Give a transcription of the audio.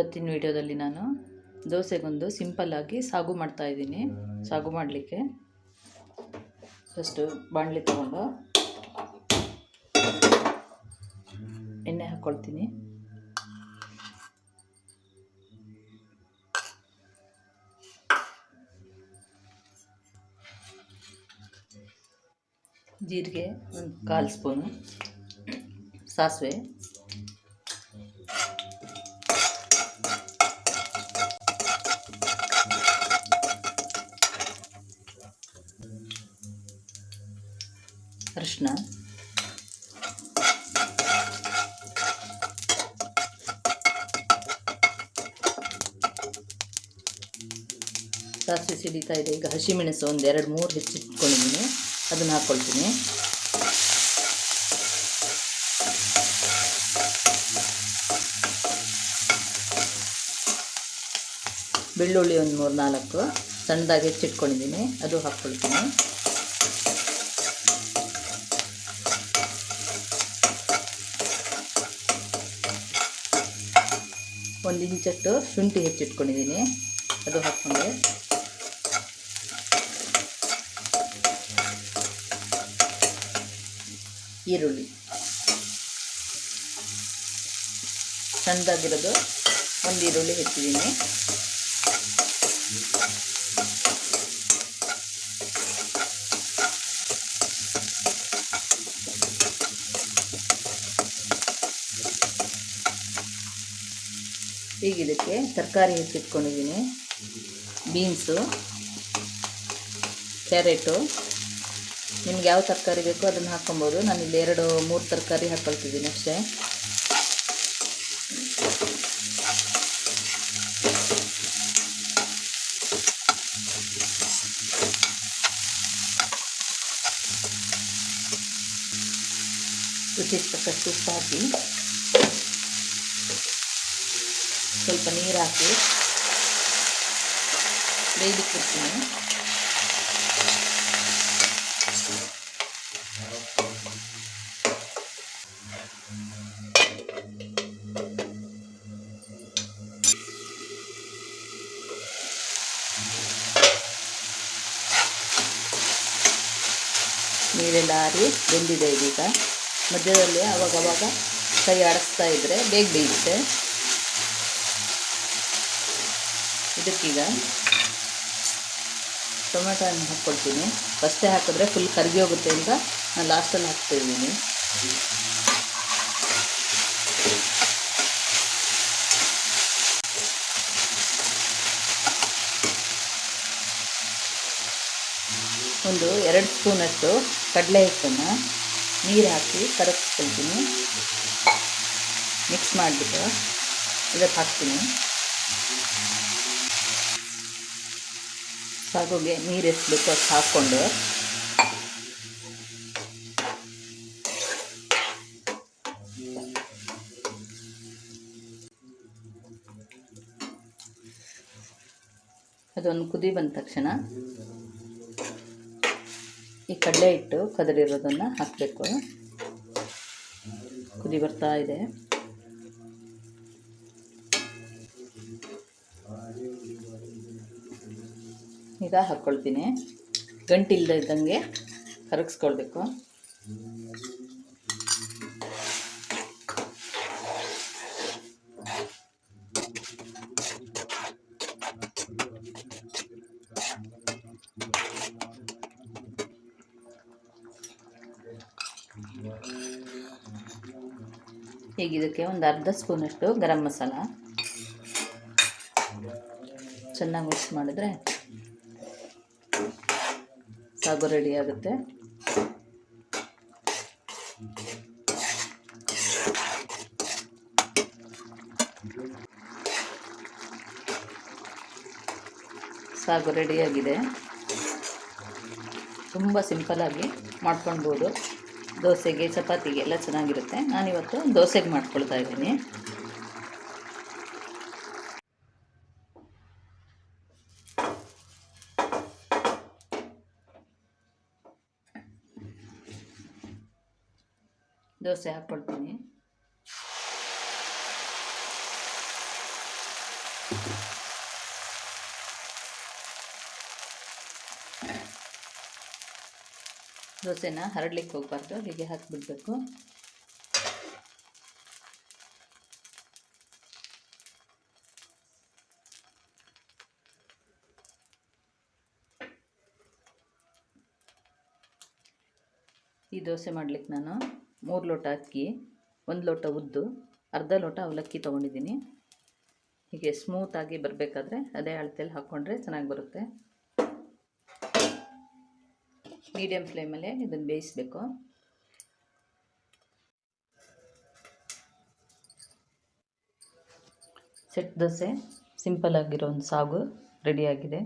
ಇವತ್ತಿನ ವಿಡಿಯೋದಲ್ಲಿ ನಾನು ದೋಸೆಗೊಂದು ಸಿಂಪಲ್ಲಾಗಿ ಸಾಗು ಮಾಡ್ತಾ ಇದ್ದೀನಿ. ಸಾಗು ಮಾಡಲಿಕ್ಕೆ ಫಸ್ಟು ಬಾಣಲಿ ತಗೊಂಡು ಎಣ್ಣೆ ಹಾಕ್ಕೊಳ್ತೀನಿ ಜೀರಿಗೆ ಒಂದು ಕಾಲು ಸ್ಪೂನು ಸಾಸಿವೆ. ಅರಿಶಿನ ಸಾಸಿವೆ ಸಿಡಿತಾ ಇದೆ. ಈಗ ಹಸಿಮೆಣಸು ಒಂದು ಎರಡು, ಮೂರು ಹೆಚ್ಚಿಟ್ಕೊಂಡಿದ್ದೀನಿ. ಅದನ್ನು ಹಾಕ್ಕೊಳ್ತೀನಿ ಬೆಳ್ಳುಳ್ಳಿ ಒಂದು ಮೂರು ನಾಲ್ಕು. ಸಣ್ಣದಾಗಿ ಹೆಚ್ಚಿಟ್ಕೊಂಡಿದ್ದೀನಿ. ಅದು ಹಾಕ್ಕೊಳ್ತೀನಿ ಒಂದು ಇಂಚಷ್ಟು ಶುಂಠಿ ಹೆಚ್ಚಿಟ್ಕೊಂಡಿದ್ದೀನಿ. ಅದು ಹಾಕ್ಕೊಂಡೆ. ಈರುಳ್ಳಿ. ಸಣ್ಣದಾಗಿರೋದು ಒಂದು ಈರುಳ್ಳಿ ಹೆಚ್ಚಿದ್ದೀನಿ. ಈಗ ಇದಕ್ಕೆ ತರಕಾರಿ ಹೆಚ್ಚಿಟ್ಕೊಂಡಿದ್ದೀನಿ ಬೀನ್ಸು, ಕ್ಯಾರೆಟು. ನಿಮ್ಗೆ ಯಾವ ತರಕಾರಿ ಬೇಕೋ ಅದನ್ನು ಹಾಕ್ಕೊಬೋದು. ನಾನು ಇಲ್ಲಿ ಎರಡು, ಮೂರು ತರಕಾರಿ ಹಾಕ್ಕೊಳ್ತಿದ್ದೀನಿ ಅಷ್ಟೇ. ರುಚಿಗೆ ತಕ್ಕಷ್ಟು ಉಪ್ಪು ಹಾಕಿ. ಸ್ವಲ್ಪ ನೀರು ಹಾಕಿ ಇಡ್ತೀನಿ ನೀರೆಲ್ಲ ಹಾರಿ ಬೆಂದಿದೆ ಇದೀಗ. ಮಧ್ಯದಲ್ಲಿ ಅವಾಗವಾಗ ಕೈ ಆಡಿಸ್ತಾ ಇದ್ದರೆ ಬೇಗ ಬೇಯುತ್ತೆ. ಇದಕ್ಕೀಗ ಟೊಮೆಟೊ ಹಣ್ಣು ಹಾಕ್ಕೊಳ್ತೀನಿ ಫಸ್ಟೇ ಹಾಕಿದ್ರೆ ಫುಲ್ ಕರಗಿ ಹೋಗುತ್ತೆ ಅಂತ ನಾನು ಲಾಸ್ಟಲ್ಲಿ ಹಾಕ್ತಾಯಿದ್ದೀನಿ ಒಂದು ಎರಡು ಸ್ಪೂನಷ್ಟು ಕಡಲೆ ಹಿಟ್ಟನ್ನು ನೀರು ಹಾಕಿ ಕರಗಿಸ್ಕೊಳ್ತೀನಿ. ಮಿಕ್ಸ್ ಮಾಡಿಬಿಟ್ಟು ಇದಕ್ಕೆ ಹಾಕ್ತೀನಿ. ಸಾಗುಗೆ ನೀರು ಎಷ್ಟು ಬೇಕೋ ಅಷ್ಟು ಹಾಕ್ಕೊಂಡು ಅದೊಂದು ಕುದಿ ಬಂದ ತಕ್ಷಣ ಈ ಕಡಲೆ ಹಿಟ್ಟು ಕದರಿರೋದನ್ನು ಹಾಕಬೇಕು. ಕುದಿ ಬರ್ತಾ ಇದೆ. ಈಗ ಹಾಕ್ಕೊಳ್ತೀನಿ ಗಂಟಿಲ್ಲದೆ ಇದ್ದಂಗೆ ಕರಗಿಸ್ಕೊಳ್ಬೇಕು. ಈಗ ಇದಕ್ಕೆ ಒಂದು ಅರ್ಧ ಸ್ಪೂನಷ್ಟು ಗರಂ ಮಸಾಲ. ಚೆನ್ನಾಗಿ ಮಿಕ್ಸ್ ಮಾಡಿದ್ರೆ ಸಾಗು ರೆಡಿ ಆಗುತ್ತೆ. ಸಾಗು ರೆಡಿಯಾಗಿದೆ ತುಂಬ ಸಿಂಪಲಾಗಿ ಮಾಡ್ಕೊಳ್ಬೋದು. ದೋಸೆಗೆ, ಚಪಾತಿಗೆ ಎಲ್ಲ ಚೆನ್ನಾಗಿರುತ್ತೆ. ನಾನಿವತ್ತು ದೋಸೆಗೆ ಮಾಡ್ಕೊಳ್ತಾ ಇದ್ದೀನಿ. ದೋಸೆ ಹಾಕ್ಕೊಳ್ತೀನಿ. ದೋಸೆನ ಹರಡ್ಲಿಕ್ಕೆ ಹೋಗಬಾರ್ದು ಹೀಗೆ ಹಾಕಿಬಿಡ್ಬೇಕು. ಈ ದೋಸೆ ಮಾಡ್ಲಿಕ್ಕೆ ನಾನು ಮೂರು ಲೋಟ ಅಕ್ಕಿ, ಒಂದು ಲೋಟ ಉದ್ದು, ಅರ್ಧ ಲೋಟ ಅವಲಕ್ಕಿ ತೊಗೊಂಡಿದ್ದೀನಿ. ಹೀಗೆ ಸ್ಮೂತಾಗಿ ಬರಬೇಕಾದ್ರೆ ಅದೇ ಅಳತೆಯಲ್ಲಿ ಹಾಕ್ಕೊಂಡ್ರೆ ಚೆನ್ನಾಗಿ ಬರುತ್ತೆ. ಮೀಡಿಯಮ್ ಫ್ಲೇಮಲ್ಲೇ ಇದನ್ನು ಬೇಯಿಸಬೇಕು. ಸೆಟ್ ದೋಸೆ, ಸಿಂಪಲ್ ಆಗಿರೋ ಒಂದು ಸಾಗು ರೆಡಿಯಾಗಿದೆ